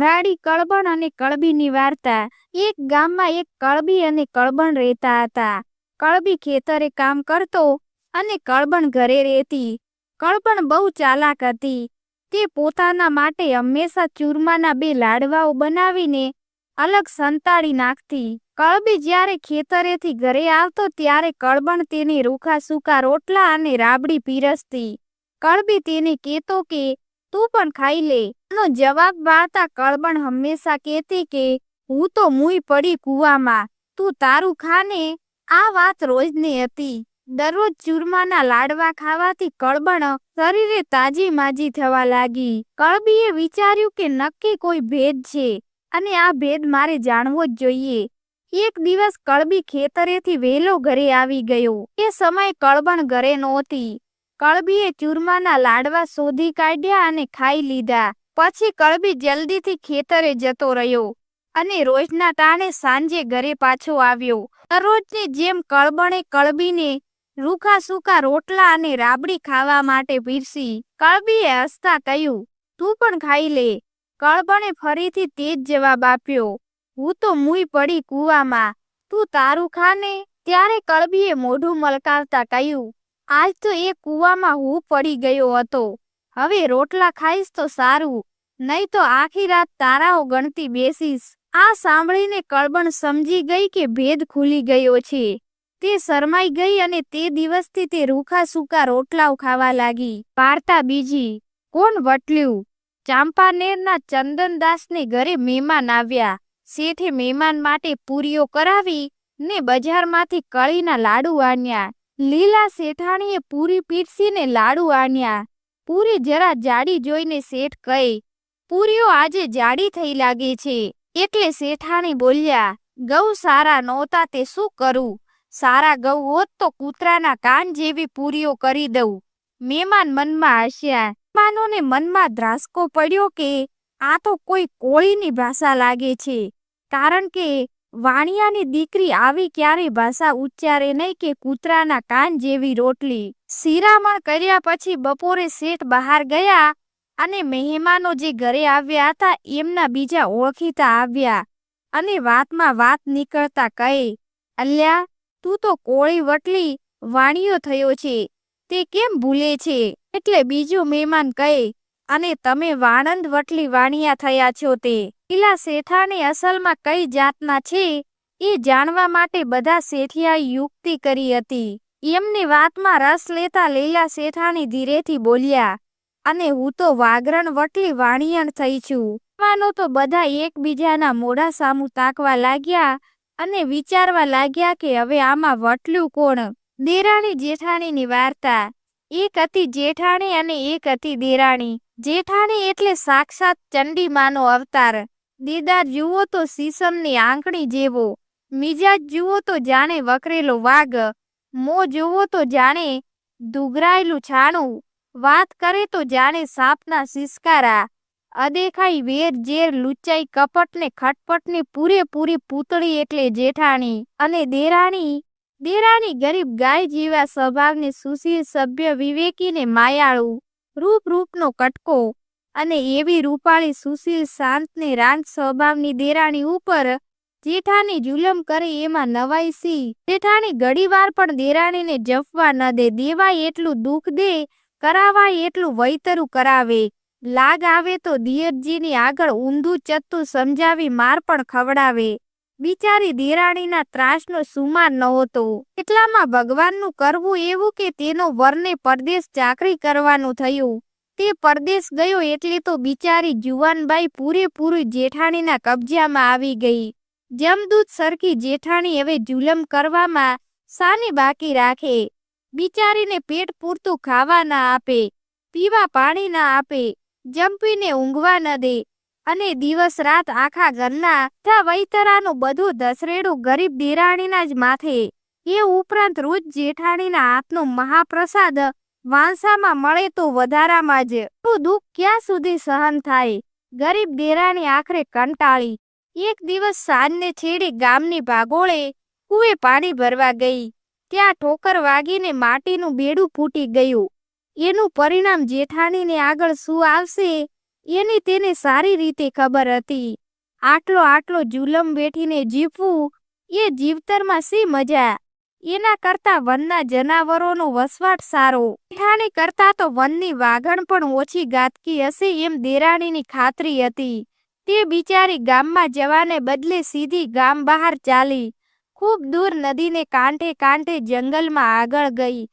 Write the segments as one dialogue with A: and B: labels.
A: ભરાડી કળબણ અને કળબીની વાર્તા. એક ગામમાં એક કળબી અને કળબણ રહેતા હતા. કળબી ખેતરે કામ કરતો અને કળબણ ઘરે રહેતી. કળબણ બહુ ચાલાક હતી. તે પોતાના માટે હંમેશા ચૂરમાના બે લાડવાઓ બનાવીને અલગ સંતાડી નાખતી. કળબી જ્યારે ખેતરેથી ઘરે આવતો ત્યારે કળબણ તેને રૂખા સૂકા રોટલા અને રાબડી પીરસતી. કળબી તેને કહેતો કે તું પણ ખાઈ લે. નો જવાબ વાળતા કળબણ હંમેશા કહેતી કે, હું તો મુઈ પડી કૂવામાં. તું તારું ખાને. આ વાત રોજની હતી. દરરોજ ચૂરમાના લાડવા ખાવાથી કળબણ શરીરે તાજી માજી થવા લાગી. કળબીએ વિચાર્યું કે નક્કી કોઈ ભેદ છે, અને આ ભેદ મારે જાણવો જ જોઈએ. એક દિવસ કળબી ખેતરેથી વહેલો ઘરે આવી ગયો. એ સમય કળબણ ઘરે નહોતી. કળબીએ ચૂરમાના લાડવા શોધી કાઢ્યા અને ખાઈ લીધા. પછી કળબી જલ્દીથી ખેતરે જતો રહ્યો અને રોજના ટાણે સાંજે ઘરે પાછો આવ્યો. દરરોજની જેમ કળબણે કળબીને રૂખા સૂકા રોટલા અને રાબડી ખાવા માટે પીરસી. કળબીએ હસતા કહ્યું, તું પણ ખાઈ લે. કળબણે ફરીથી તે જ જવાબ આપ્યો, હું તો મુઈ પડી કૂવામાં. તું તારું ખાને? ત્યારે કળબીએ મોઢું મલકાવતા કહ્યું આજ તો એ કૂવામાં હું પડી ગયો હતો. હવે રોટલા ખાઈશ તો સારું, નહીં તો આખી રાત તારાઓ ગણતી બેસીશ. આ સાંભળીને કળબણ સમજી ગઈ કે ભેદ ખુલી ગયો છે. તે શરમાઈ ગઈ અને તે દિવસથી તે રૂખા સૂકા રોટલાઓ ખાવા લાગી. વાર્તા બીજી, કોણ વટલ્યું? ચાંપાનેરના ચંદનદાસને ઘરે મહેમાન આવ્યા. શેઠે મહેમાન માટે પૂરીઓ કરાવી ને બજારમાંથી કળીના લાડુ આણ્યા. લીલા શેઠાણીએ પૂરી પીટસીને લાડુ આણ્યા. પૂરી જરા જાડી જોઈને શેઠ કહી, પૂરીઓ આજે જાડી થઈ લાગે છે. એટલે શેઠાણી બોલ્યા, ગૌ સારા નહોતા તે શું કરું? સારા ગૌ હોત તો કૂતરાના કાન જેવી પૂરીઓ કરી દઉં. મહેમાન મનમાં હસ્યા મહેમાનોને મનમાં ધ્રાસકો પડ્યો કે? આ તો કોઈ કોળીની ભાષા લાગે છે. કારણ કે વાણિયાની દીકરી આવી ક્યારેય ભાષા ઉચ્ચારે નહીં કે કૂતરાના કાન જેવી રોટલી. શિરામણ કર્યા પછી બપોરે શેઠ બહાર ગયા અને મહેમાનો જે ઘરે આવ્યા હતા એમના બીજા ઓળખીતા આવ્યા અને વાતમાં વાત નીકળતા કહે, અલ્યા, તું તો કોળી વટલી વાણિયો થયો છે, તે કેમ ભૂલે છે? એટલે બીજું મહેમાન કહે અને તમે વાણંદ વટલી વાણિયા થયા છો તે. પેલા શેઠાને અસલમાં કઈ જાતના છે? એ જાણવા માટે બધા શેઠિયાએ યુક્તિ કરી હતી. એમની વાતમાં રસ લેતા લીલા શેઠાણી ધીરેથી બોલ્યા, અને હું તો વાગરણ વટલી વાણિયણ થઈ છું. મહેમાનો તો બધા એકબીજાના મોઢા સામું તાકવા લાગ્યા અને વિચારવા લાગ્યા કે હવે આમાં વટલું કોણ? દેરાણી જેઠાણીની વાર્તા. એક હતી જેઠાણી અને એક હતી દેરાણી. જેઠાણી એટલે સાક્ષાત ચંડીમાનો અવતાર. દીદાર જુઓ તો સીસમની આંકણી જેવો. મિજાજ જુઓ તો જાણે વકરેલો વાઘ. મો જુઓ તો જાણે દુઘરાયેલું છાણું. વાત કરે તો જાણે સાપના સિસકારા અદેખાઈ વેર ઝેર લુચાઈ કપટ ને ખટપટની પૂરેપૂરી પૂતળી એટલે જેઠાણી અને દેરાણી. દેરાણી ગરીબ ગાય જેવા સ્વભાવને સુશીલ સભ્ય વિવેકીને માયાળું રૂપ રૂપનો કટકો અને એવી રૂપાળી સુશીલ શાંતને રાંત સ્વભાવની દેરાણી ઉપર જેઠાની જુલમ કરે એમાં નવાઈ સી. જેઠાણી ઘડીવાર પણ દેરાણીને જફવા ન દે, દેવાય એટલું દુઃખ દે, કરાવાય એટલું વૈતરું કરાવે. લાગ આવે તો દિયરજીની આગળ ઊંધું ચત્તું સમજાવી માર પણ ખવડાવે. બિચારી દેરાણીના ત્રાસનો સુમાર નહોતો. એટલામાં ભગવાનનું કરવું એવું કે તેનો વરને પરદેશ ચાકરી કરવાનું થયું. તે પરદેશ ગયો એટલે તો બિચારી જુવાનબાઈ પૂરેપૂરી જેઠાણીના કબજામાં આવી ગઈ. જમદૂત સરખી જેઠાણી હવે જુલમ કરવામાં સાની બાકી રાખે. બિચારીને પેટ પૂરતું ખાવા ના આપે, પીવા પાણી ના આપે, જંપીને ઊંઘવા ન દે. અને દિવસ રાત આખા ઘરના તથા વૈતરાનું બધું દસરેડું ગરીબ દેરાણીના જ માથે. એ ઉપરાંત રોજ જેઠાણીના હાથનો મહાપ્રસાદ વાંસામાં મળે તો વધારામાં જ. તું દુઃખ ક્યાં સુધી સહન થાય? ગરીબ દેરાણી આખરે કંટાળી. એક દિવસ સાંજને છેડે ગામની ભાગોળે કુએ પાણી ભરવા ગઈ. ત્યાં ઠોકર વાગીને માટીનું બેડું ફૂટી ગયું. એનું પરિણામ જેઠાણીને આગળ શું આવશે? એની તેને સારી રીતે ખબર હતી. આટલો આટલો જુલમ બેઠીને જીવવું એ જીવતરમાં સી મજા? એના કરતા વનના જનાવરોનો વસવાટ સારો. મીઠાણી કરતા તો વનની વાઘણ પણ ઓછી ગાતકી હશે એમ દેરાણીની ખાતરી હતી. તે બિચારી ગામમાં જવાને બદલે સીધી ગામ બહાર ચાલી. ખૂબ દૂર નદીને કાંઠે કાંઠે જંગલમાં આગળ ગઈ.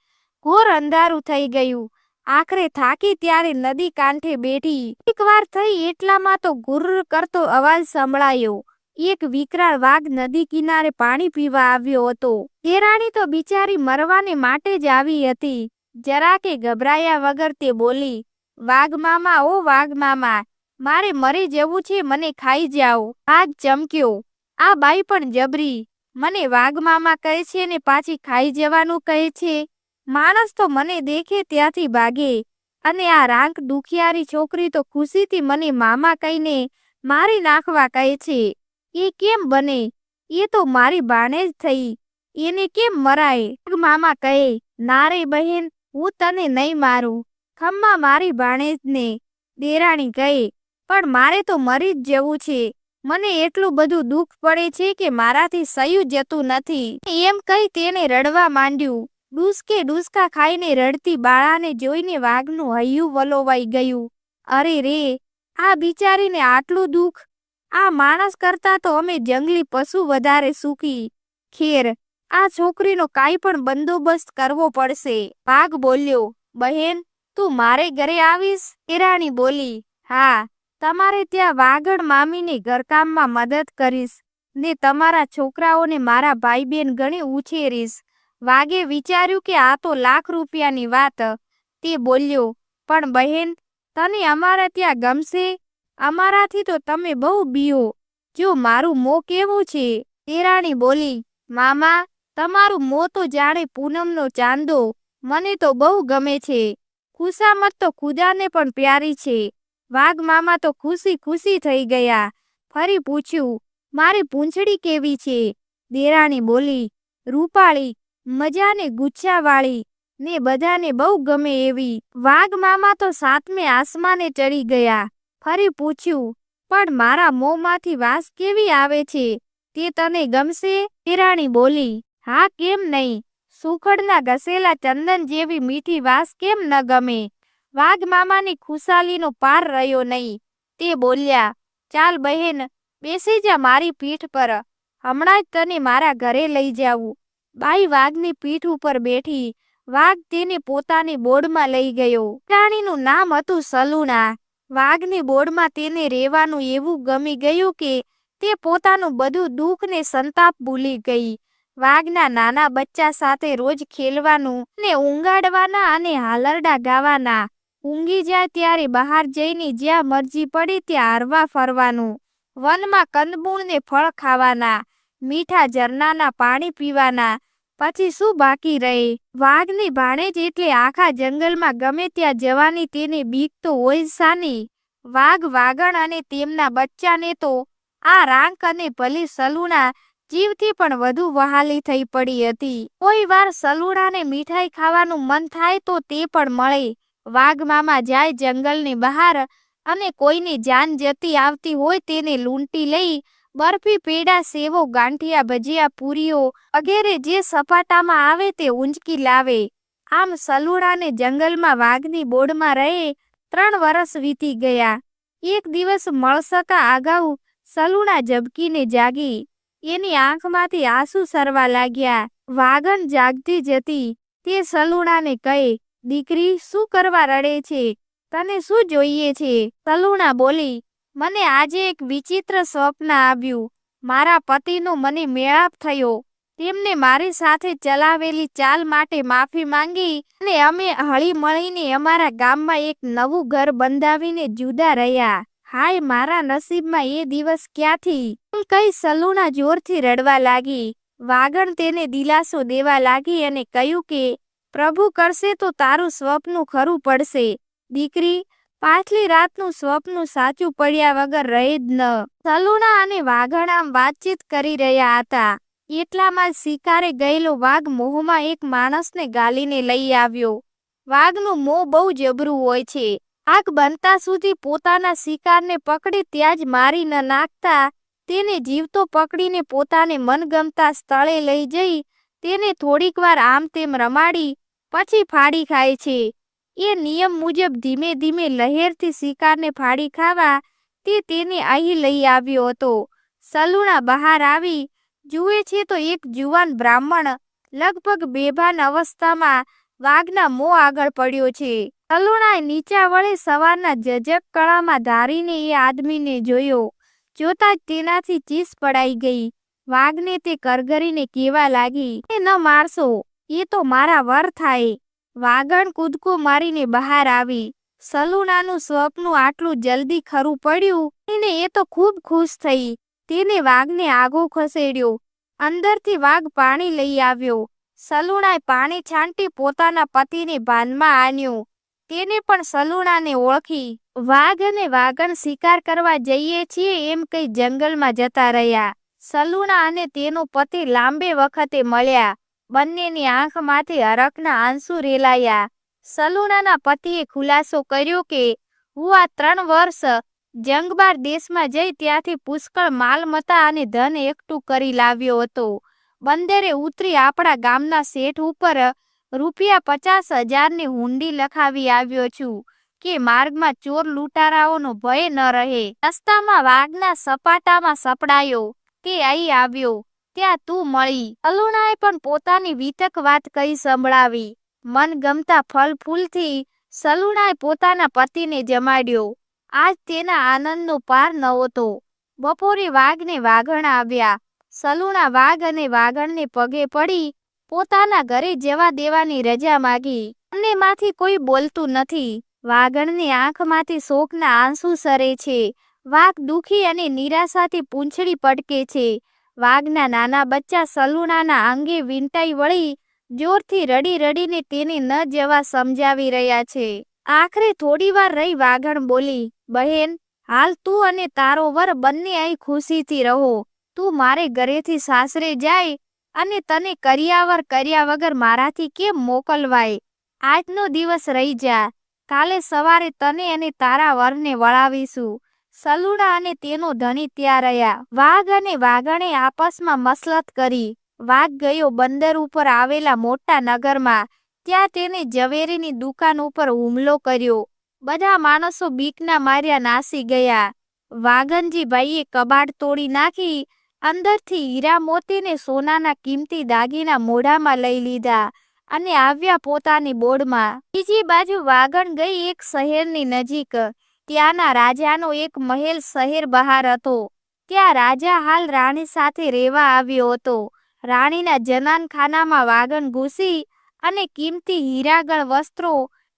A: ઘોર અંધારું થઈ ગયું. આખરે થાકી ત્યારે નદી કાંઠે બેઠી. એકવાર થઈ એટલામાં તો ગુર્ર કરતો અવાજ સંભળાયો. એક વિકરાળ વાઘ નદી કિનારે પાણી પીવા આવ્યો હતો. દેરાણી તો બિચારી મરવાને માટે જ આવી હતી. જરા કે ગભરાયા વગર તે બોલી, વાઘ મામા, ઓ વાઘ મામા, મારે મરી જવું છે, મને ખાઈ જાઓ. વાઘ ચમક્યો. આ બાઈ પણ જબરી. મને વાઘ મામા કહે છે ને પાછી ખાઈ જવાનું કહે છે. માણસ તો મને દેખે ત્યાંથી ભાગે. અને આ રાંક દુખિયારી છોકરી તો ખુશીથી મને મામા કહીને મારી નાખવા કહે છે. એ કેમ બને? એ તો મારી બાણે જ થઈ. એને કેમ મરાય? મામા કહે ના રે બહેન, હું તને નહીં મારું. ખમ્મા મારી ભાણેજને દેરાણી કહે, પણ મારે તો મરી જ જવું છે. મને એટલું બધું દુઃખ પડે છે કે મારાથી સયું જતું નથી. એમ કહી તેને રડવા માંડ્યું. ડૂસકે ડૂસકા ખાઈને રડતી બાળાને જોઈને વાઘનું હૈયું વલોવાઈ ગયું. અરે રે, આ બિચારીને આટલું દુઃખ? આ માણસ કરતા તો અમે જંગલી પશુ વધારે સુખી. ખેર, આ છોકરીનો કાંઈ પણ બંદોબસ્ત કરવો પડશે. વાઘ બોલ્યો, બહેન, તું મારે ઘરે આવીશ? કેરાણી બોલી, હા, તમારે ત્યાં વાગડ મામીને ઘરકામમાં મદદ કરીશ ને તમારા છોકરાઓને મારા ભાઈ બહેન ગણી ઉછેરીશ. વાઘે વિચાર્યું કે આ તો લાખ રૂપિયાની વાત. તે બોલ્યો, પણ બહેન, તને અમારા ત્યાં ગમશે? અમારાથી તો તમે બહુ બીઓ. જો મારું મો કેવું છે? તેરાણી બોલી, મામા, તમારું મો તો જાણે પૂનમનો ચાંદો. મને તો બહુ ગમે છે. ખુશામત તો ખુદાને પણ પ્યારી છે. વાઘ મામા તો ખુશી ખુશી થઈ ગયા. ફરી પૂછ્યું, મારી પૂંછડી કેવી છે? દેરાણી બોલી, રૂપાળી મજાને ગુચ્છાવાળી ને બધાને બહુ ગમે એવી. વાઘ મામા તો સાતમે આસમાને ચડી ગયા. ફરી પૂછ્યું, પણ મારા મોંમાંથી વાસ કેવી આવે છે? તે તને ગમશે? દેરાણી બોલી, હા, કેમ નહીં? સુખડના ઘસેલા ચંદન જેવી મીઠી વાસ કેમ ન ગમે? વાઘ મામાની ખુશાલીનો પાર રહ્યો નહીં. તે બોલ્યા, ચાલ બહેન, બેસી જા મારી પીઠ પર. હમણાં જ તને મારા ઘરે લઈ જાવું. બાઈ વાઘની પીઠ ઉપર બેઠી વાઘ તેને પોતાની બોર્ડમાં લઈ ગયો. પ્રાણીનું નામ હતું સલુણા. વાઘની બોર્ડમાં તેને રહેવાનું એવું ગમી ગયું કે તે પોતાનું બધું દુઃખ ને સંતાપ ભૂલી ગઈ. વાઘના નાના બચ્ચા સાથે રોજ ખેલવાનું ને ઊંઘાડવાના અને હાલરડા ગાવાના. ઊંઘી જાય ત્યારે બહાર જઈને જ્યાં મરજી પડે ત્યાં હરવા ફરવાનું. વનમાં કંદમૂળ ને ફળ ખાવાના. મીઠા ઝરણાના પાણી પીવાના. પછી શું બાકી રહે? વાઘની ભાણેજ એટલે આખા જંગલમાં ગમે ત્યાં જવાની તેને બીક તો હોય સાની. વાઘ વાગણ અને તેમના બચ્ચાને તો આ રાંક અને ભલી સલુણા જીવથી પણ વધુ વહાલી થઈ પડી હતી. કોઈ વાર સલુણાને મીઠાઈ ખાવાનું મન થાય તો તે પણ મળે. વાઘ મામા જાય જંગલની બહાર અને કોઈની જાન જતી આવતી હોય તેને લૂંટી લઈ બરફી પેડા સેવો, ગાંઠિયા, ભજીયા, પૂરીઓ વગેરે જે સપાટામાં આવે તે ઊંચકી લાવે. આમ સલુડાને જંગલમાં વાઘની બોડમાં રહે ત્રણ વર્ષ વીતી ગયા. એક દિવસ મળસકા આગાઉ સલુણા ઝબકીને જાગી. એની આંખમાંથી આંસુ સરવા લાગ્યા. વાગણ જાગતી જતી તે સલુણાને કહે, દીકરી, શું કરવા રડે છે? તને શું જોઈએ છે? સલુણા બોલી મને આજે એક વિચિત્ર સ્વપ્ન આવ્યું. મારા પતિનો મને મેળાપ થયો. તેમને મારી સાથે ચલાવેલી ચાલ માટે માફી માંગી અને અમે હળી મળીને અમારા ગામમાં એક નવું ઘર બંધાવીને જુદા રહ્યા. હાય, મારા નસીબમાં એ દિવસ ક્યાંથી? કઈ સલુણા જોરથી રડવા લાગી. વાગણ તેને દિલાસો દેવા લાગી અને કહ્યું કે, પ્રભુ કરશે તો તારું સ્વપ્ન ખરું પડશે. દીકરી પાછલી રાતનું સ્વપ્ન સાચું પડ્યા વગર રહી જ ન. સલુણા અને વાઘણ આમ વાતચીત કરી રહ્યા હતા. એટલામાં શિકારે ગયેલો વાઘ મોહમાં એક માણસને ગાલીને લઈ આવ્યો. વાઘનું મોં બહુ જબરું હોય છે. આગ બનતા સુધી પોતાના શિકારને પકડી ત્યાં જ મારી ન નાખતા. તેને જીવતો પકડીને પોતાને મનગમતા સ્થળે લઈ જઈ. તેને થોડીક વાર આમ તેમ રમાડી, પછી ફાડી ખાય છે. એ નિયમ મુજબ ધીમે ધીમે લહેરથી શિકારને ફાડી ખાવા તે તેને અહીં લઈ આવ્યો હતો. સલુણા બહાર આવી, જુએ છે તો એક જુવાન બ્રાહ્મણ લગભગ બેભાન અવસ્થામાં વાઘના મોં આગળ પડ્યો છે. સલુણાએ નીચા વળે સવારના જજક કળામાં ધારીને એ આદમીને જોયો. જોતા જ તેનાથી ચીસ પડાઈ ગઈ. વાઘને તે કરગરીને કેવા લાગી એ ન મારશો. એ તો મારા વર થાય. વાગણ કૂદકો મારીને બહાર આવી. સલુનાનું સ્વપ્ન આટલું જલ્દી ખરું પડ્યું એને એ તો ખૂબ ખુશ થઈ. તેને વાઘને આગો ખસેડ્યો. અંદરથી વાઘ પાણી લઈ આવ્યો. સલુણાએ પાણી છાંટી પોતાના પતિને ભાનમાં આન્યો. તેને પણ સલુણાને ઓળખી. વાઘ અને વાગણ શિકાર કરવા જઈએ છીએ એમ કઈ જંગલમાં જતા રહ્યા. સલુણા અને તેનો પતિ લાંબે વખતે મળ્યા. બંનેની આંખમાંથી હરકના આંસુ રેલાયા. સલુણાના પતિએ ખુલાસો કર્યો કે, હું આ ત્રણ વર્ષ જંગબાર દેશમાં જઈ ત્યાંથી પુષ્કળ માલમતા અને ધન એકઠું કરી લાવ્યો હતો. બંદરે ઉતરી આપણા ગામના શેઠ ઉપર રૂપિયા પચાસ હજારની હુંડી લખાવી આવ્યો છું કે માર્ગમાં ચોર લૂંટારાઓનો ભય ન રહે. રસ્તામાં વાઘના સપાટામાં સપડાયો તે અહીં આવ્યો. ત્યાં તું મળી. અલુણાએ પણ પોતાની વિતક વાત કહી સંભળાવી. મન ગમતા ફળ ફૂલથી સલુણાએ પોતાના પતિને જમાડ્યો. આજ તેના આનંદનો પાર નહોતો. બપોરે વાઘને વાઘણ આવ્યા. સલુણા વાઘ અને વાઘણને પગે પડી પોતાના ઘરે જવા દેવાની રજા માગી. બંનેમાંથી કોઈ બોલતું નથી. વાઘણની આંખમાંથી શોકના આંસુ સરે છે. વાઘ દુખી અને નિરાશાથી પૂંછડી પટકે છે. વાઘના નાના બચ્ચા સલુણાના અંગે વીંટાઈ વળી જોરથી રડી રડીને તેને ન જવા સમજાવી રહ્યા છે. આખરે થોડીવાર રહી વાઘણ બોલી, બહેન, હાલ તું અને તારો વર બંને અહીં ખુશીથી રહો. તું મારે ઘરેથી સાસરે જાય અને તને કરિયાવર કર્યા વગર મારાથી કેમ મોકલવાય? આજનો દિવસ રહી જા. કાલે સવારે તને અને તારા વરને વળાવીશું. સલુડા અને તેનો ધણી ત્યાં રહ્યા. વાઘ અને વાઘણે આપસમાં મસલત કરી. વાઘ ગયો બંદર ઉપર આવેલા મોટા નગરમાં. ત્યાં તેને ઝવેરીની દુકાન ઉપર હુમલો કર્યો. બધા માણસો બીકના માર્યા નાસી ગયા. વાઘનજીભાઈએ કબાટ તોડી નાખી. અંદરથી હીરા મોતીને સોનાના કિંમતી દાગીના મોઢામાં લઈ લીધા અને આવ્યા પોતાની બોર્ડમાં બીજી બાજુ વાગણ ગઈ એક શહેરની નજીક. ત્યાંના રાજાનો એક મહેલ શહેર બહાર હતો. ત્યાં રાજા હાલ રાણી સાથે રહેવા આવ્યો હતો. રાણીના જનાનખાનામાં વાગન ઘૂસી અને કિંમતી હીરાગળ વસ્ત્રો,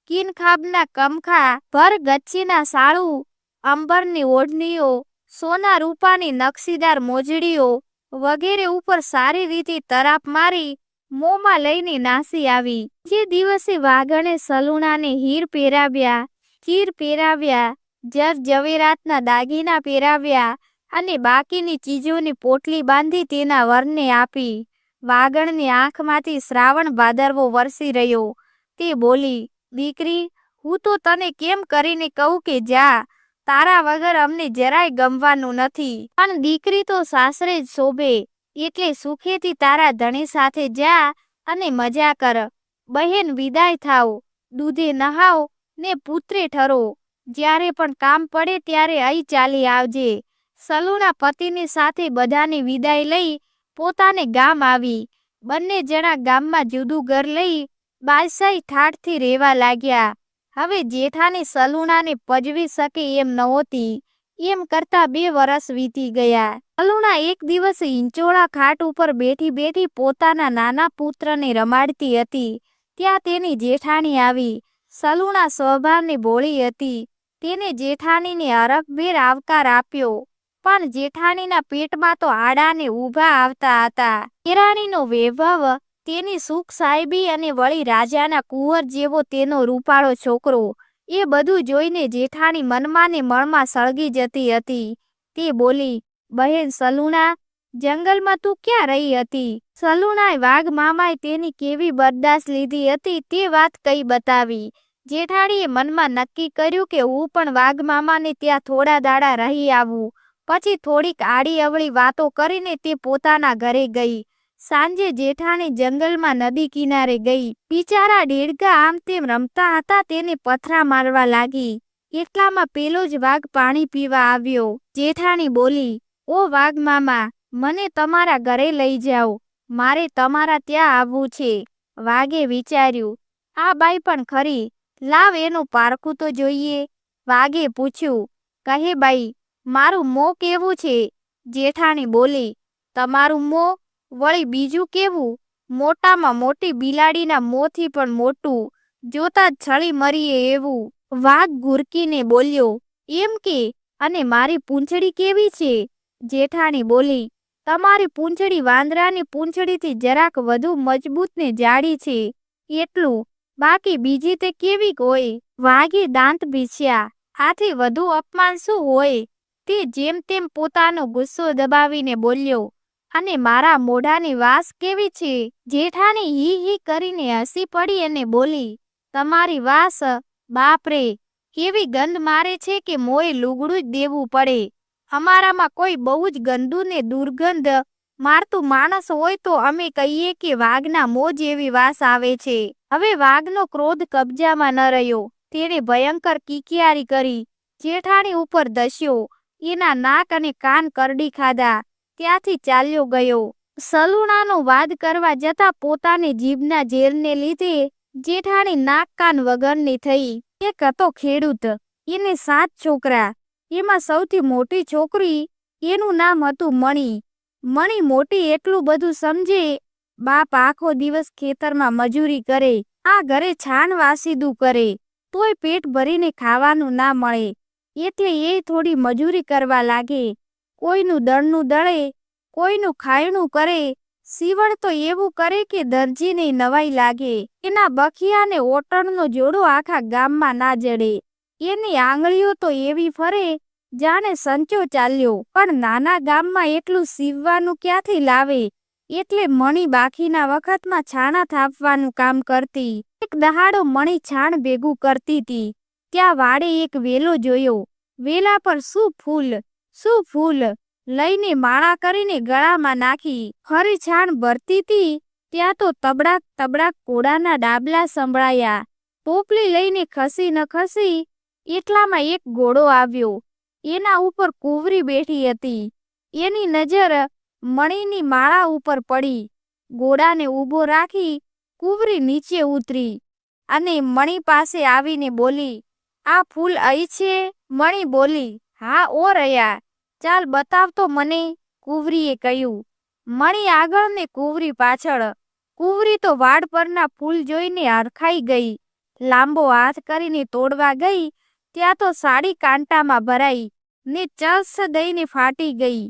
A: કિનખાબના કમખા, ભર ગચ્છીના સાળું, અંબરની ઓઢણીઓ, સોના રૂપાની નકશીદાર મોજડીઓ વગેરે ઉપર સારી રીતે તરાપ મારી મોંમાં લઈને નાસી આવી. જે દિવસે વાઘણે સલુણાને હીર પહેરાવ્યા, ચીર પહેરાવ્યા જર જવેરાતના દાગીના પહેરાવ્યા અને બાકીની ચીજોની પોટલી બાંધી તેના વરને આપી. વાગણની આંખમાંથી શ્રાવણ ભાદરવો વરસી રહ્યો. તે બોલી, દીકરી, હું તો તને કેમ કરીને કહું કે જા? તારા વગર અમને જરાય ગમવાનું નથી. પણ દીકરી તો સાસરે જ શોભે, એટલે સુખેથી તારા ધણી સાથે જા અને મજા કર. બહેન વિદાય થાવ દૂધે નહાવ ને પુત્રે ઠરો. જ્યારે પણ કામ પડે ત્યારે અહીં ચાલી આવજે. સલુના પતિની સાથે બધાની વિદાય લઈ પોતાને ગામ આવી. બંને જણા ગામમાં જુદું ઘર લઈ બાદશાહી ઠાઠથી રહેવા લાગ્યા. હવે જેઠાની સલુણાને પજવી શકે એમ નહોતી. એમ કરતા બે વર્ષ વીતી ગયા. સલુણા એક દિવસ હિંચોળા ખાટ ઉપર બેઠી બેઠી પોતાના નાના પુત્રને રમાડતી હતી. ત્યાં તેની જેઠાણી આવી. સલુણા સ્વભાવને ભોળી હતી. તેને જેઠાણીને અરખભેર આવકાર આપ્યો. પણ જેઠાણીના પેટમાં તો આડાને ઊભા આવતા હતા. કેરાણીનો વૈભવ તેની સુખ સાહેબી અને વળી રાજાના કુંવર જેવો તેનો રૂપાળો છોકરો. એ બધું જોઈને જેઠાણી મનમાં ને મણમાં સળગી જતી હતી. તે બોલી, બહેન સલુણા, જંગલમાં તું ક્યાં રહી હતી? સલુણાએ વાઘ મામાએ તેની કેવી બરદાસ્ત લીધી હતી તે વાત કઈ બતાવી? જેઠાણીએ મનમાં નક્કી કર્યું કે હું પણ વાઘ મામાને ત્યાં થોડા દાડા રહી આવું. પછી થોડીક આડી અવળી વાતો કરીને તે પોતાના ઘરે ગઈ. સાંજે જેઠાણી જંગલમાં નદી કિનારે ગઈ. બિચારા દેડકા આમ તેમ રમતા હતા તેને પથરા મારવા લાગી. એટલામાં પેલો જ વાઘ પાણી પીવા આવ્યો. જેઠાણી બોલી, ઓ વાઘ મામા મને તમારા ઘરે લઈ જાઓ. મારે તમારા ત્યાં આવવું છે. વાઘે વિચાર્યું, આ બાઈ પણ ખરી. લાવ એનું પારખું તો જોઈએ. વાઘે પૂછ્યું, કહે બાઈ, મારું મોં કેવું છે? જેઠાણી બોલી, તમારું મોં વળી બીજું કેવું? મોટામાં મોટી બિલાડીના મોંથી પણ મોટું. જોતા જ છળી મરીએ એવું. વાઘ ગુરકીને બોલ્યો, એમ કે? અને મારી પૂંછડી કેવી છે? જેઠાણી બોલી, તમારી પૂંછડી વાંદરાની પૂંછડીથી જરાક વધુ મજબૂત ને જાડી છે. એટલું બાકી બીજી તે કેવી હોય વાઘે દાંત ભીસ્યા આથી વધુ અપમાન શું હોય? તે જેમ તેમ પોતાનો ગુસ્સો દબાવીને બોલ્યો, અને મારા મોઢાની વાસ કેવી છે? જેઠાણી હી હી કરીને હસી પડી અને બોલી, તમારી વાસ બાપરે કેવી ગંધ મારે છે કે મોએ લુગડું જ દેવું પડે. અમારામાં કોઈ બહુ જ ગંદુ ને દુર્ગંધ મારતું માણસ હોય તો અમે કહીએ કે વાઘના મોજ જેવી વાસ આવે છે. હવે વાઘનો ક્રોધ કબજામાં ન રહ્યો. તેણે ભયંકર કિકિયારી કરી. જેઠાણી ઉપર દસ્યો એના નાક અને કાન કરડી ખાધા. ત્યાંથી ચાલ્યો ગયો. સલુણાનો વાદ કરવા જતા પોતાની જીભના ઝેરને લીધે જેઠાણી નાક કાન વગરની થઈ. એક હતો ખેડૂત. એને સાત છોકરા. એમાં સૌથી મોટી છોકરી. એનું નામ હતું મણી. મણી મોટી એટલું બધું સમજે બાપ આખો દિવસ ખેતરમાં મજૂરી કરે, આ ઘરે છાણ વાસીદું કરે, તોય પેટ ભરીને ખાવાનું ના મળે. એટલે એ થોડી મજૂરી કરવા લાગે. કોઈનું દળનું દળે, કોઈનું ખાયણું કરે, સીવણ તો એવું કરે કે દરજીને નવાઈ લાગે. એના બખિયાને ઓટણનો જોડો આખા ગામમાં ના જડે. એની આંગળીઓ તો એવી ફરે, જાણે સંચો ચાલ્યો. પણ નાના ગામમાં એટલું સીવવાનું ક્યાંથી લાવે? એટલે મણી બાકીના વખતમાં છાણા થાપવાનું કામ કરતી. એક દહાડો મણી છાણ ભેગું કરતી હતી ત્યાં વાડે એક વેલો જોયો. વેલા પર શું ફૂલ શું ફૂલ? લઈને માળા કરીને ગળામાં નાખી. ફરી છાણ ભરતી હતી ત્યાં તો તબડાક તબડાક કોડાના ડાબલા સંભળાયા. પોપલી લઈને ખસી ન ખસી, એટલામાં એક ઘોડો આવ્યો. એના ઉપર કુવરી બેઠી હતી. એની નજર મણીની માળા ઉપર પડી ઘોડાને ઊભો રાખી, કુંવરી નીચે ઉતરી અને મણી પાસે આવીને બોલી, આ ફૂલ અહીં છે? મણી બોલી, હા, ઓ રહ્યા, ચાલ બતાવતો મને, કુંવરીએ કહ્યું. મણી આગળ ને કુંવરી પાછળ, કુંવરી તો વાડ પરના ફૂલ જોઈને હરખાઈ ગઈ, લાંબો હાથ કરીને તોડવા ગઈ, ત્યાં તો સાડી કાંટામાં ભરાઈ ને ચસ દઈને ફાટી ગઈ.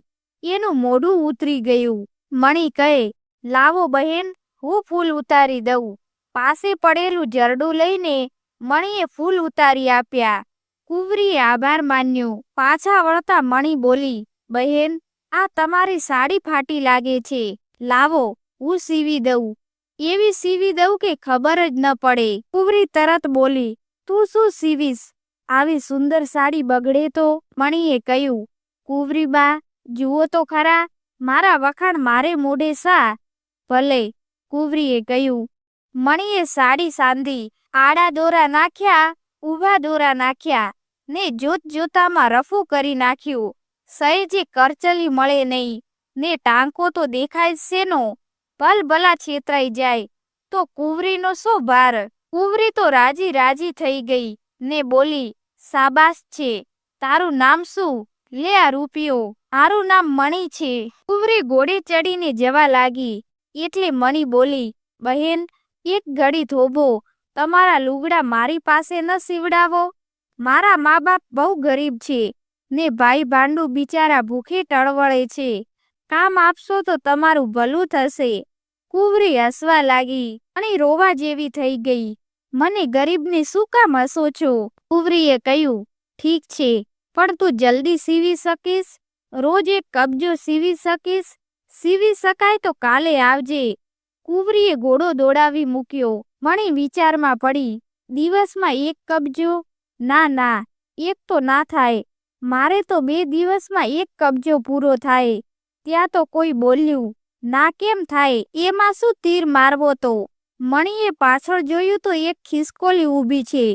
A: એનું મોઢું ઉતરી ગયું. મણી કહે, લાવો બહેન, હું ફૂલ ઉતારી દઉં. પાસે પડેલું જરડું લઈને મણીએ ફૂલ ઉતારી આપ્યા. કુંવરીએ આભાર માન્યો. પાછા વળતા મણી બોલી, બહેન, આ તમારી સાડી ફાટી લાગે છે. લાવો, હું સીવી દઉં. એવી સીવી દઉં કે ખબર જ ન પડે. કુંવરી તરત બોલી, તું શું સીવીશ? આવી સુંદર સાડી બગડે તો? મણીએ કહ્યું, કુંવરી બા જુઓ તો ખરા, મારા વખાણ મારે મોઢે સા? ભલે, કુંવરીએ કહ્યું, મણીએ સાડી સાંધી, આડા દોરા નાખ્યા, ઊભા દોરા નાખ્યા, ને જોત જોતામાં રફું કરી નાખ્યું સહેજે કરચલી મળે નહીં, ને ટાંકો તો દેખાય શેનો ભલભલા છેતરાઈ જાય, તો કુંવરીનો શું ભાર? કુંવરી તો રાજી રાજી થઈ ગઈ, ને બોલી સાબાસ છે, તારું નામ શું? લે આ રૂપિયો, આરું નામ મણી છે. કુંવરી ઘોડે ચડીને જવા લાગી. એટલે મણી બોલી, બહેન, એક ઘડી થોભો તમારા લુગડા મારી પાસે ન સીવડાવો. મારા મા બાપ બહુ ગરીબ છે. ને ભાઈ ભાંડુ બિચારા ભૂખે ટળવળે છે. કામ આપશો તો તમારું ભલું થશે. કુંવરી હસવા લાગી. અને રોવા જેવી થઈ ગઈ. મને ગરીબને શું કામ હસો છો? કુંવરીએ કહ્યું. ઠીક છે. પણ તું જલ્દી સીવી શકીશ, રોજ એક કબજો સીવી શકીશ, સીવી શકાય તો કાલે આવજે. કુંવરીએ ઘોડો દોડાવી મૂક્યો, મણી વિચારમાં પડી, દિવસમાં એક કબજો? ના ના, એક તો ના થાય. મારે તો બે દિવસમાં એક કબજો પૂરો થાય. ત્યાં તો કોઈ બોલ્યું, ના કેમ થાય? એમાં શું તીર મારવો તો? મણીએ પાછળ જોયું તો એક ખિસકોલી ઊભી છે.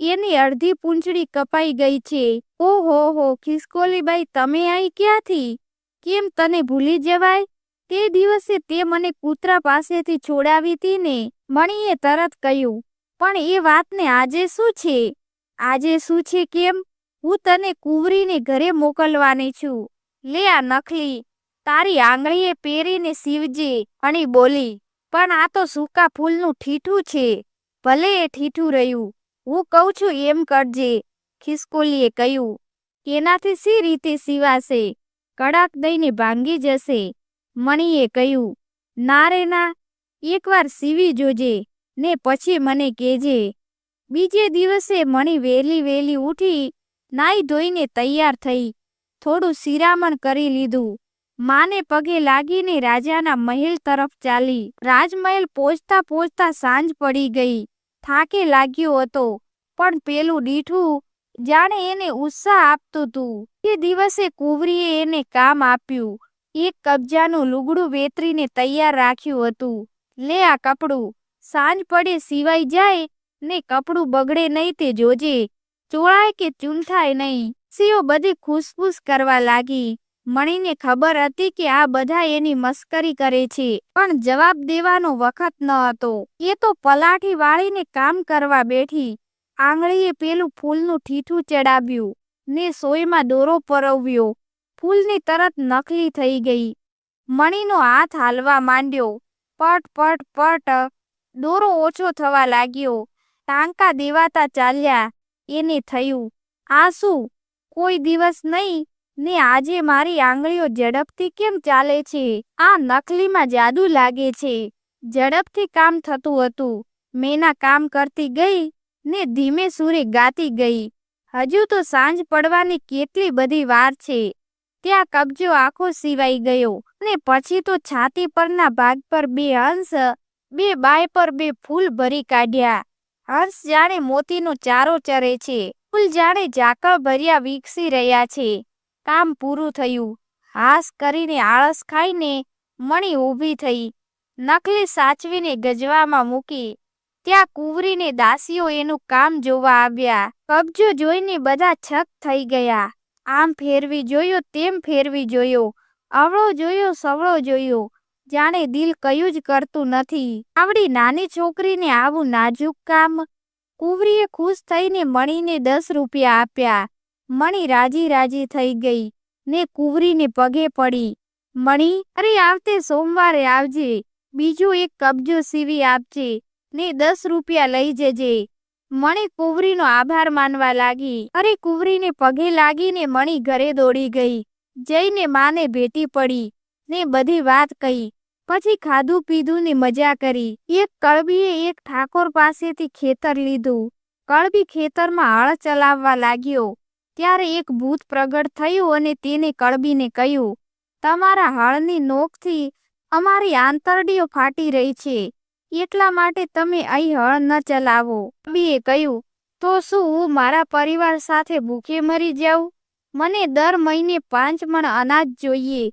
A: એની અડધી પૂંછડી કપાઈ ગઈ છે. ઓહો હો ખિસકોલીબાઈ તમે અહીં ક્યાંથી? કેમ તને ભૂલી જવાય? તે દિવસે તે મને કૂતરા પાસેથી છોડાવી હતી ને મણીએ તરત કહ્યું, પણ એ વાતને આજે શું છે? આજે શું છે કેમ? હું તને કુંવરીને ઘરે મોકલવાની છું. લે આ નખલી. તારી આંગળીએ પહેરીને સીવજે અણી બોલી, પણ આ તો સૂકા ફૂલનું ઠીઠું છે. ભલે એ ઠીઠું રહ્યું હું કહું છું એમ કરજે, ખિસકોલીએ કહ્યું. એનાથી સી રીતે સીવાશે? કડાક દઈને ભાંગી જશે. મણીએ કહ્યું. ના રે ના, એકવાર સીવી જોજે, ને પછી મને કહેજે. બીજે દિવસે મણી વહેલી વહેલી ઉઠી, નાઈ ધોઈને તૈયાર થઈ. થોડું શિરામણ કરી લીધું. માને પગે લાગીને રાજાના મહેલ તરફ ચાલી. રાજમહેલ પહોંચતા પહોંચતા સાંજ પડી ગઈ. થાકે લાગ્યો હતો. પણ પેલું દીઠું જાણે એને ઉત્સાહ આપતું તું. તે દિવસે કુંવરીએ એને કામ આપ્યું. એક કબજાનું લુગડું વેતરીને તૈયાર રાખ્યું હતું. લે આ કપડું. સાંજ પડે સિવાય જાય ને કપડું બગડે નહીં તે જોજે. ચોળાય કે ચૂંઠાય નહીં. સીઓ બધી ખુશફુશ કરવા લાગી. મણીને ખબર હતી કે આ બધા એની મસ્કરી કરે છે, પણ જવાબ દેવાનો વખત ન હતો. એ તો પલાઠી વાળીને કામ કરવા બેઠી. આંગળીએ પેલું ફૂલનું ઠીઠું ચડાવ્યું ને સોયમાં દોરો પરવ્યો ફૂલની તરત નકલી થઈ ગઈ. મણીનો હાથ હાલવા માંડ્યો. પટ પટ પટ, દોરો ઓછો થવા લાગ્યો. ટાંકા દેવાતા ચાલ્યા. એને થયું, આ શું? કોઈ દિવસ નહીં? ને આજે મારી આંગળીઓ ઝડપથી કેમ ચાલે છે? આ નકલીમાં જાદુ લાગે છે. ઝડપથી કામ થતું હતું. મેના કામ કરતી ગઈ ને ધીમે સુરે ગાતી ગઈ. હજુ તો સાંજ પડવાની કેટલી બધી વાર છે. ત્યાં કબજો આખો સિવાઈ ગયો ને પછી તો છાતી પરના ભાગ પર બે હંસ, બે બાય પર બે ફૂલ ભરી કાઢ્યા. હંસ જાણે મોતીનો ચારો ચરે છે. ફૂલ જાણે ઝાકળ ભર્યા વિકસી રહ્યા છે. કામ પૂરું થયું. હાસ કરીને આળસ ખાઈને મણી ઊભી થઈ. નકલી સાચવીને ગજવામાં મૂકી. ત્યાં કુંવરીને દાસીઓ એનું કામ જોવા આવ્યા. કબજો જોઈને બધા છક થઈ ગયા. આમ ફેરવી જોયો તેમ ફેરવી જોયો. અવળો જોયો સવળો જોયો. જાણે દિલ કયું જ કરતું નથી. આવડી નાની છોકરીને આવું નાજુક કામ? કુંવરીએ ખુશ થઈને મણીને દસ રૂપિયા આપ્યા. મણી રાજી રાજી થઈ ગઈ ને કુંવરીને પગે પડી. મણી, અરે આવતે સોમવારે આવજે, બીજો એક કબજો સીવી આપજે ને દસ રૂપિયા લઈ જજે. મણી કુંવરીનો આભાર માનવા લાગી. અરે કુંવરીને પગે લાગીને મણી ઘરે દોડી ગઈ. જઈને માને ભેટી પડી ને બધી વાત કહી. પછી ખાધું પીધું ને મજા કરી. એક કળબીએ એક ઠાકોર પાસેથી ખેતર લીધું. કળબી ખેતરમાં હળ ચલાવવા લાગ્યો. ત્યારે એક ભૂત પ્રગટ થયું અને તેને કળબીને કહ્યું, તમારા હળની નોકથી અમારી આંતરડીઓ ફાટી રહી છે. એટલા માટે તમે અહીં હળ ન ચલાવો. કળબીએ કહ્યું, તો શું હું મારા પરિવાર સાથે ભૂખે મરી જાઉં? મને દર મહિને પાંચ મણ અનાજ જોઈએ.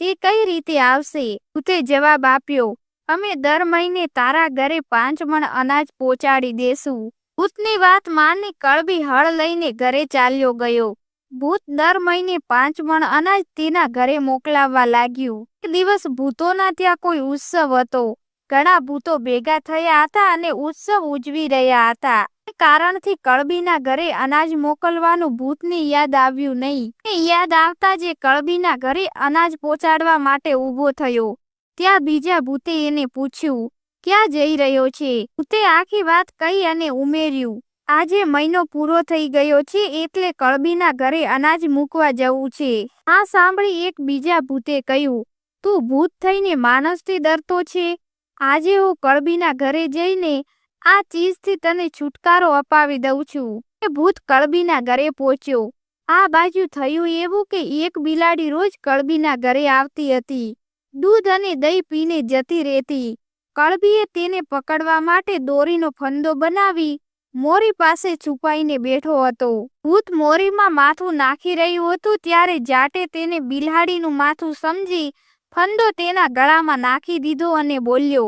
A: તે કઈ રીતે આવશે? ભૂતે જવાબ આપ્યો, અમે દર મહિને તારા ઘરે પાંચ મણ અનાજ પહોંચાડી દેશું. ભૂતની વાત માની કળબી હળ લઈને ઘરે ચાલ્યો ગયો. ભૂત દર મહિને પાંચ મણ અનાજ તેના ઘરે મોકલાવવા લાગ્યું. એક દિવસ ભૂતોના ત્યાં કોઈ ઉત્સવ હતો. ઘણા ભૂતો ભેગા થયા હતા અને ઉત્સવ ઉજવી રહ્યા હતા. કારણથી કળબીના ઘરે અનાજ મોકલવાનું ભૂતને યાદ આવ્યું નહીં. યાદ આવતા જે કળબીના ઘરે અનાજ પહોંચાડવા માટે ઊભો થયો. ત્યાં બીજા ભૂતે એને પૂછ્યું ક્યાં જઈ રહ્યો છે? ભૂતે આખી વાત કહી અને ઉમેર્યું. આજે મહિનો પૂરો થઈ ગયો છે એટલે કળબીના ઘરે અનાજ મૂકવા જવું છે. આ સાંભળી એક બીજા ભૂતે કહ્યું, તું ભૂત થઈને માણસથી ડરતો છે? આજે હું કળબીના ઘરે જઈને આ ચીજથી તને છુટકારો અપાવી દઉં છું. એ ભૂત કળબીના ઘરે પહોંચ્યો. આ બાજુ થયું એવું કે એક બિલાડી રોજ કળબીના ઘરે આવતી હતી. દૂધ અને દહીં પીને જતી રહેતી. કળબીએ તેને પકડવા માટે દોરીનો ફંદો બનાવી મોરી પાસે છુપાઈને બેઠો હતો. ભૂત મોરીમાં માથું નાખી રહ્યું હતું ત્યારે જાટે તેને બિલાડીનું માથું સમજી ફંદો તેના ગળામાં નાખી દીધો અને બોલ્યો,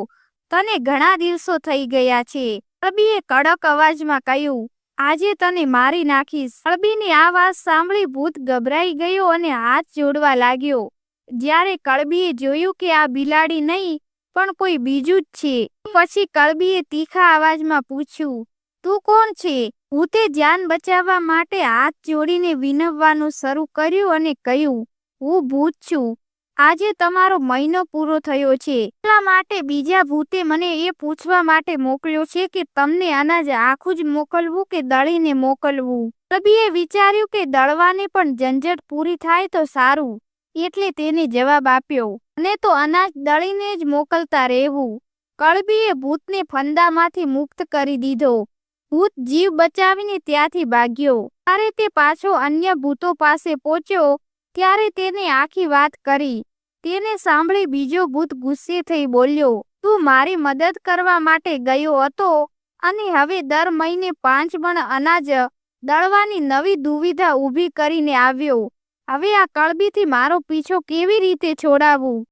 A: તને ઘણા દિવસો થઈ ગયા છે. કળબીએ કડક અવાજમાં કહ્યું, આજે તને મારી નાખીશ. કળબીની આ વાત સાંભળી ભૂત ગભરાઈ ગયો અને હાથ જોડવા લાગ્યો. જ્યારે કળબીએ જોયું કે આ બિલાડી નહીં પણ કોઈ બીજું જ છે. પછી કલબીએ તીખા અવાજમાં પૂછ્યું, તું કોણ છે? ભૂતે જાન બચાવવા માટે હાથ જોડીને વિનવવાનું શરૂ કર્યું અને કહ્યું, હું ભૂત છું. આજે તમારો મહિનો પૂરો થયો છે. એટલા માટે બીજા ભૂતે મને એ પૂછવા માટે મોકલ્યો છે કે તમને અનાજ આખું જ મોકલવું કે દળીને મોકલવું? કબીએ વિચાર્યું કે દળવાને પણ ઝંઝટ પૂરી થાય તો સારું. એટલે તેને જવાબ આપ્યો અને તો અનાજ દળીને જ મોકલતા રહેવું. કળબીએ ભૂતને ફંદામાંથી મુક્ત કરી દીધો. ભૂત જીવ બચાવીને ત્યાંથી ભાગ્યો. ત્યારે તે પાછો અન્ય ભૂતો પાસે પહોંચ્યો, ત્યારે તેને આખી વાત કરી. તેને સાંભળી બીજો ભૂત ગુસ્સે થઈ બોલ્યો, તું મારી મદદ કરવા માટે ગયો હતો અને હવે દર મહિને પાંચ મણ અનાજ દળવાની નવી દુવિધા ઊભી કરીને આવ્યો. હવે આ કળબીથી મારો પીછો કેવી રીતે છોડાવવું